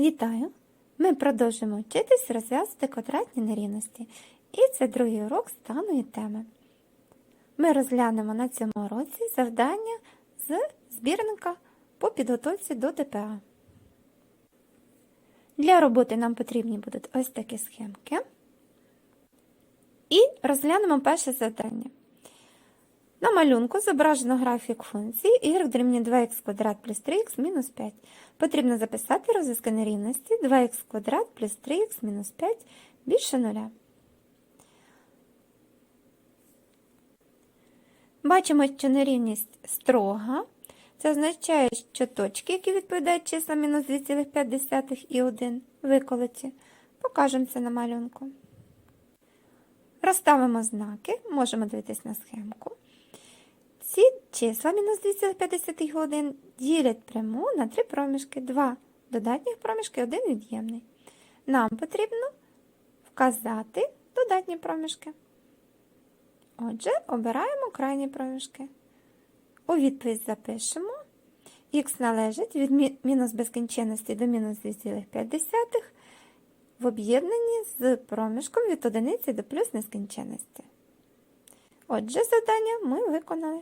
Вітаю! Ми продовжимо вчитись розв'язувати квадратні нерівності. І це другий урок і теми. Ми розглянемо на цьому уроці завдання з збірника по підготовці до ДПА. Для роботи нам потрібні будуть ось такі схемки. І розглянемо перше завдання. На малюнку зображено графік функції y дорівнює 2х квадрат плюс 3х мінус 5. Потрібно записати розв'язки нерівності 2х квадрат плюс 3х мінус 5 більше нуля. Бачимо, що нерівність строга. Це означає, що точки, які відповідають числам мінус 2,5 і 1, виколоті. Покажемо це на малюнку. Розставимо знаки, можемо дивитись на схемку. Ці числа мінус 2,5 годин ділять пряму на три проміжки, два додатніх проміжки, один від'ємний. Нам потрібно вказати додатні проміжки. Отже, обираємо крайні проміжки. У відповідь запишемо. Х належить від мінус безкінченності до мінус 2,5 в об'єднанні з проміжком від одиниці до плюс нескінченності. Отже, завдання ми виконали.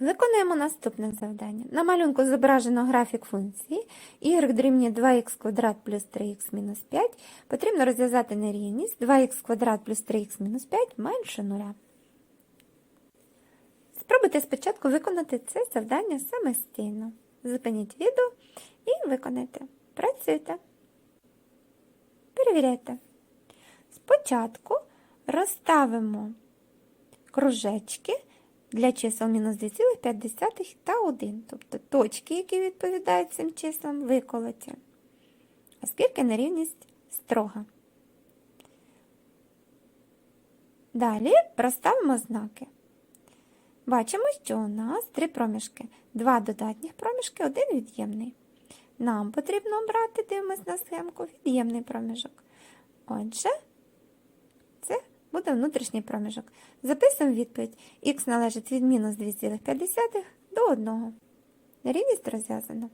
Виконуємо наступне завдання. На малюнку зображено графік функції y дорівнює 2х квадрат плюс 3х мінус 5. Потрібно розв'язати нерівність 2х квадрат плюс 3х мінус 5 менше 0. Спробуйте спочатку виконати це завдання самостійно. Зупиніть відео і виконайте. Працюйте. Перевіряйте. Спочатку розставимо кружечки для чисел мінус 2,5 та 1, тобто точки, які відповідають цим числам, виколоті, оскільки нерівність строга. Далі розставимо знаки. Бачимо, що у нас три проміжки, два додатніх проміжки, один від'ємний. Нам потрібно обрати, дивимось на схемку, від'ємний проміжок. Отже, буде внутрішній проміжок. Записуємо відповідь. Х належить від мінус 2,5 до 1. Рівність розв'язана.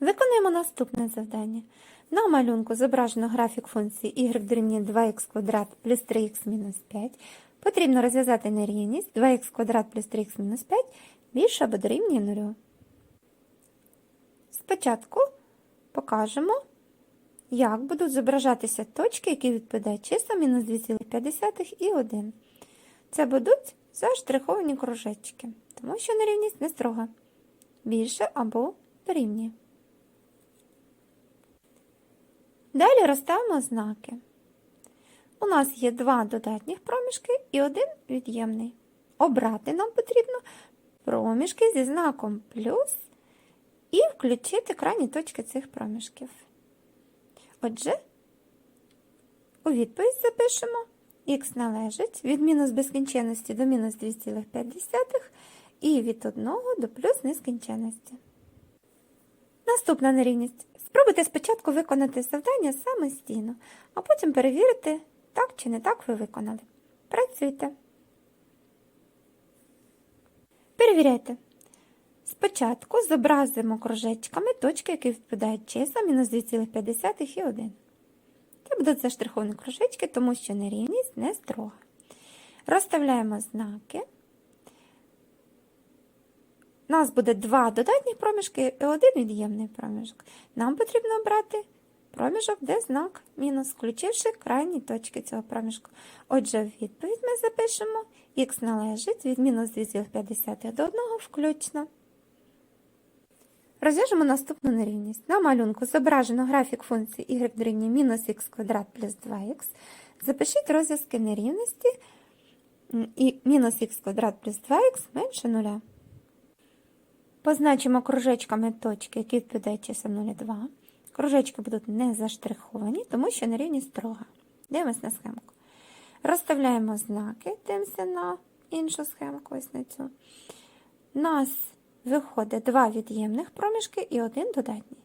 Виконуємо наступне завдання. На малюнку зображено графік функції y дорівнює 2х квадрат плюс 3х мінус 5. Потрібно розв'язати нерівність 2х квадрат плюс 3х мінус 5 більше або дорівнює 0. Спочатку покажемо, як будуть зображатися точки, які відповідають числам мінус 2,5 і 1. Це будуть заштриховані кружечки, тому що нерівність не строга. Більше або дорівнює. Далі розставимо знаки. У нас є два додатніх проміжки і один від'ємний. Обрати нам потрібно проміжки зі знаком плюс і включити крайні точки цих проміжків. Отже, у відповідь запишемо х належить від мінус безкінченності до мінус 2,5 і від 1 до плюс нескінченності. Наступна нерівність. Спробуйте спочатку виконати завдання самостійно, а потім перевірити, так чи не так ви виконали. Працюйте. Перевіряйте. Спочатку зобразимо кружечками точки, які відповідають числам мінус 2,5 і 1. Це будуть заштриховані кружечки, тому що нерівність не строга. Розставляємо знаки. У нас буде два додатні проміжки і один від'ємний проміжок. Нам потрібно обрати проміжок, де знак мінус, включивши крайні точки цього проміжку. Отже, в відповідь ми запишемо х належить від мінус 2,5 до 1 включно. Розв'яжемо наступну нерівність. На малюнку зображено графік функції y дорівнює мінус х квадрат плюс 2х. Запишіть розв'язки нерівності і мінус х квадрат плюс 2х менше 0. Позначимо кружечками точки, які відповідають чисел 0,2. Кружечки будуть не заштриховані, тому що нерівність строга. Дивимось на схемку. Розставляємо знаки, дивимося на іншу схемку, ось на цю. Нас виходить два від'ємних проміжки і один додатній.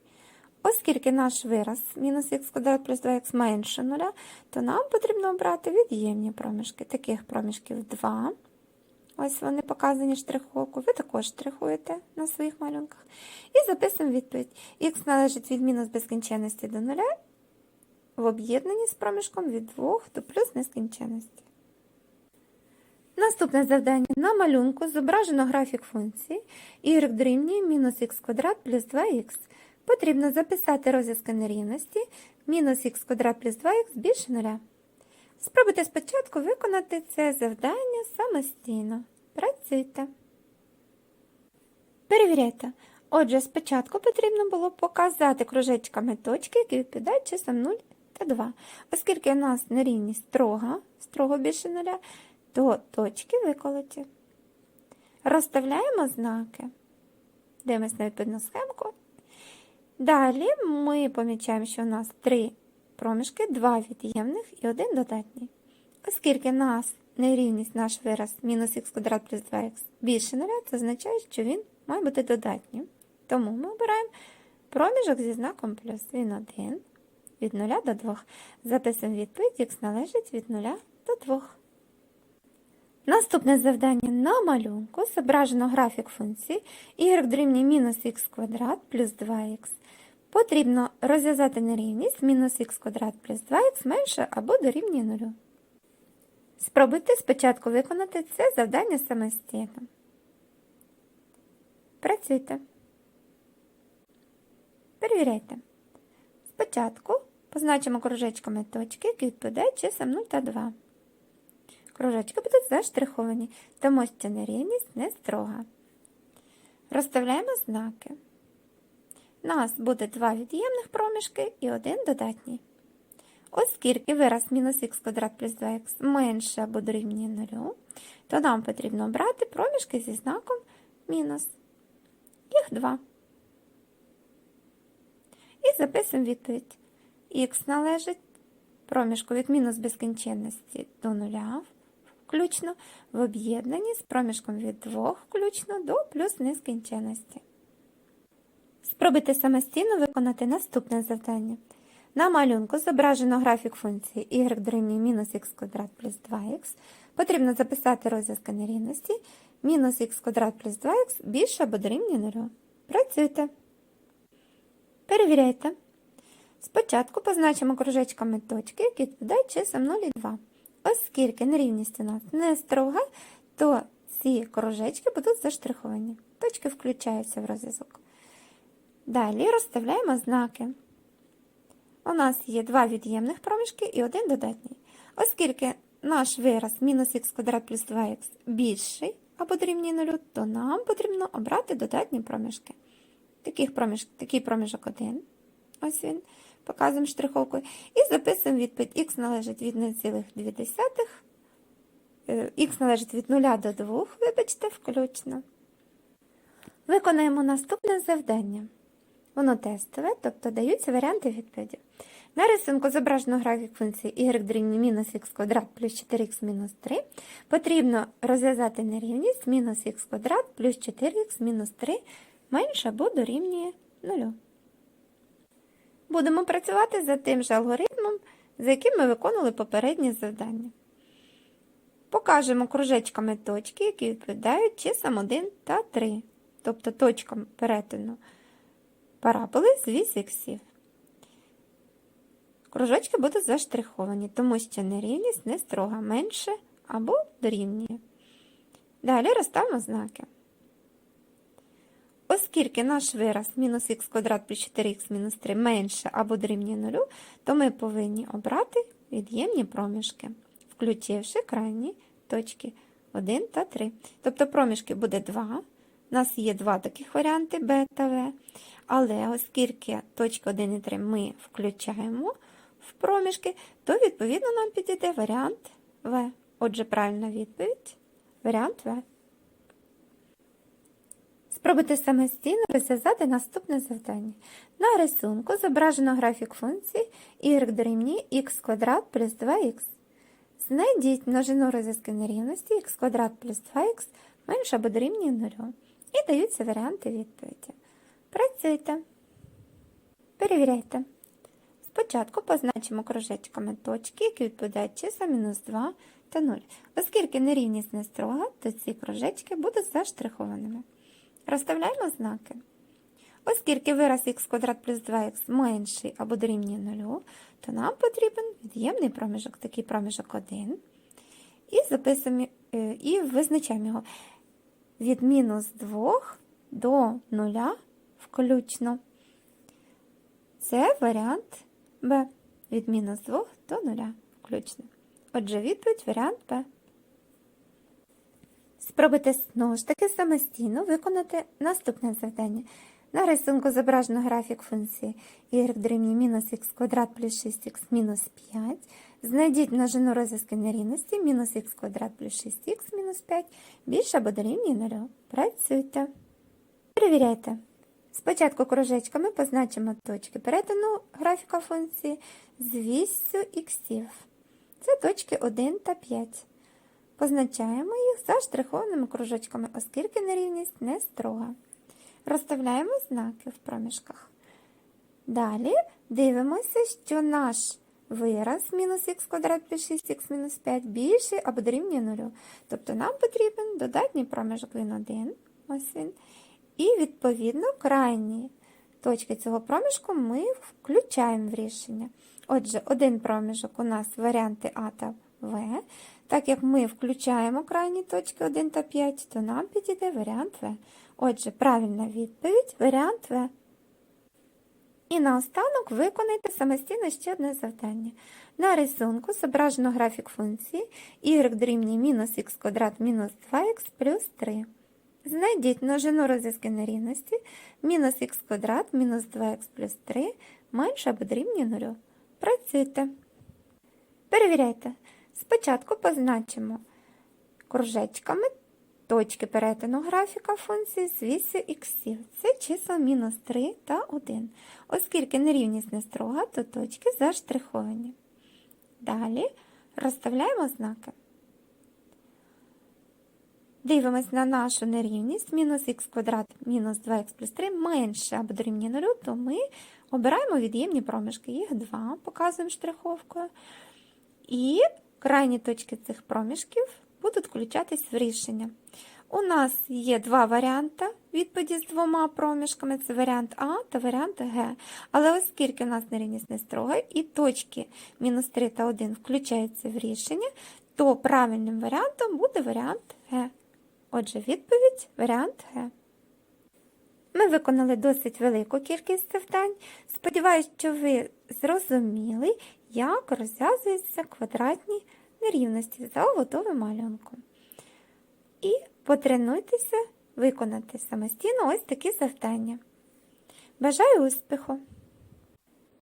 Оскільки наш вираз мінус х квадрат плюс 2х менше 0, то нам потрібно обрати від'ємні проміжки. Таких проміжків 2. Ось вони показані штриховку. Ви також штрихуєте на своїх малюнках. І записуємо відповідь. Х належить від мінус безкінченності до нуля в об'єднанні з проміжком від 2 до плюс нескінченності. Наступне завдання. На малюнку зображено графік функції y дрівні мінус х квадрат плюс 2х. Потрібно записати розв'язки нерівності мінус х квадрат плюс 2х більше 0. Спробуйте спочатку виконати це завдання самостійно. Працюйте. Перевіряйте. Отже, спочатку потрібно було показати кружечками точки, які відповідають числам 0 та 2, оскільки у нас нерівність строга, строго більше 0 до точки виколоті. Розставляємо знаки. Дивимось на відповідну схемку. Далі ми помічаємо, що у нас три проміжки, два від'ємних і один додатній. Оскільки нас нерівність наш вираз мінус х квадрат плюс 2х більше 0, це означає, що він має бути додатнім. Тому ми обираємо проміжок зі знаком плюс він 1 від 0 до 2. Записуємо відповідь, х належить від 0 до 2. Наступне завдання на малюнку зображено графік функції y дорівнює мінус х квадрат плюс 2х. Потрібно розв'язати нерівність мінус х квадрат плюс 2х менше або дорівнює 0. Спробуйте спочатку виконати це завдання самостійно. Працюйте. Перевіряйте. Спочатку позначимо кружечками точки, які відповідають числам 0 та 2. Кружечки будуть заштриховані, тому що нерівність не строга. Розставляємо знаки. У нас буде два від'ємних проміжки і один додатній. Оскільки вираз мінус х квадрат плюс 2х менше або дорівнює 0, то нам потрібно обрати проміжки зі знаком мінус. Їх два. І записуємо відповідь. Х належить проміжку від мінус безкінченності до нуля включно в об'єднанні з проміжком від 2 включно до плюс нескінченності. Спробуйте самостійно виконати наступне завдання. На малюнку зображено графік функції y дорівнює мінус х квадрат плюс 2х. Потрібно записати розв'язки нерівності мінус х квадрат плюс 2х більше або дорівнює 0. Працюйте. Перевіряйте. Спочатку позначимо кружечками точки, які відповідають числам 0 і 2. Оскільки нерівність у нас не строга, то ці кружечки будуть заштриховані. Точки включаються в розв'язок. Далі розставляємо знаки. У нас є два від'ємних проміжки і один додатній. Оскільки наш вираз мінус х квадрат плюс 2х більший або дорівнює 0, то нам потрібно обрати додатні проміжки. Таких проміж, такий проміжок 1. Ось він. Показуємо штриховкою. І записуємо відповідь х належить від 0,2, х належить від 0 до 2, вибачте, включно. Виконаємо наступне завдання. Воно тестове, тобто даються варіанти відповіді. На рисунку зображено графік функції y дорівнює мінус х квадрат плюс 4х мінус 3. Потрібно розв'язати нерівність мінус х квадрат плюс 4х мінус 3 менше або дорівнює 0. Будемо працювати за тим же алгоритмом, за яким ми виконували попереднє завдання. Покажемо кружечками точки, які відповідають числам 1 та 3, тобто точкам перетину параболи з вісь іксів. Кружочки будуть заштриховані, тому що нерівність не строга менше або дорівнює. Далі розставимо знаки. Оскільки наш вираз мінус х квадрат плюс 4х мінус 3 менше або дорівнює 0, то ми повинні обрати від'ємні проміжки, включивши крайні точки 1 та 3. Тобто проміжки буде 2. У нас є два таких варіанти b та v. Але оскільки точки 1 і 3 ми включаємо в проміжки, то відповідно нам підійде варіант В. Отже, правильна відповідь варіант В. Спробуйте самостійно розв'язати наступне завдання. На рисунку зображено графік функції y дорівнює х квадрат плюс 2х. Знайдіть множину розв'язки нерівності х квадрат плюс 2х менше або дорівнює 0. І даються варіанти відповіді. Працюйте. Перевіряйте. Спочатку позначимо кружечками точки, які відповідають числа мінус 2 та 0. Оскільки нерівність не строга, то ці кружечки будуть заштрихованими. Розставляємо знаки. Оскільки вираз х квадрат плюс 2х менший або дорівнює 0, то нам потрібен від'ємний проміжок, такий проміжок 1. І е, і визначаємо його від мінус 2 до 0 включно. Це варіант Б. Від мінус 2 до 0 включно. Отже, відповідь варіант Б. Спробуйте знову ж таки самостійно виконати наступне завдання. На рисунку зображено графік функції y дорівнює мінус х квадрат плюс 6х мінус 5. Знайдіть множину розв'язки нерівності мінус х квадрат плюс 6х мінус 5 більше або дорівнює 0. Працюйте. Перевіряйте. Спочатку кружечками позначимо точки перетину графіка функції з віссю іксів. Це точки 1 та 5. Позначаємо їх заштрихованими кружочками, оскільки нерівність не строга. Розставляємо знаки в проміжках. Далі дивимося, що наш вираз мінус х квадрат плюс 6х мінус 5 більший або дорівнює 0. Тобто нам потрібен додатній проміжок він 1. Ось він. І, відповідно, крайні точки цього проміжку ми включаємо в рішення. Отже, один проміжок у нас варіанти А та В. Так як ми включаємо крайні точки 1 та 5, то нам підійде варіант В. Отже, правильна відповідь варіант В. І наостанок виконайте самостійно ще одне завдання. На рисунку зображено графік функції y дорівнює мінус х квадрат мінус 2х плюс 3. Знайдіть множину розв'язки нерівності мінус х квадрат мінус 2х плюс 3 менше або дорівнює 0. Працюйте. Перевіряйте. Спочатку позначимо кружечками точки перетину графіка функції з вісю іксів. Це числа мінус 3 та 1. Оскільки нерівність не строга, то точки заштриховані. Далі розставляємо знаки. Дивимось на нашу нерівність мінус х квадрат мінус 2х плюс 3 менше або дорівнює 0, то ми обираємо від'ємні проміжки. Їх два, показуємо штриховкою. І крайні точки цих проміжків будуть включатись в рішення. У нас є два варіанти відповіді з двома проміжками: це варіант А та варіант Г. Але оскільки у нас нерівність не строга, і точки мінус 3 та 1 включаються в рішення, то правильним варіантом буде варіант Г. Отже, відповідь варіант Г. Ми виконали досить велику кількість завдань. Сподіваюсь, що ви зрозуміли, як розв'язуються квадратні нерівності за готовим малюнком. І потренуйтеся виконати самостійно ось такі завдання. Бажаю успіху!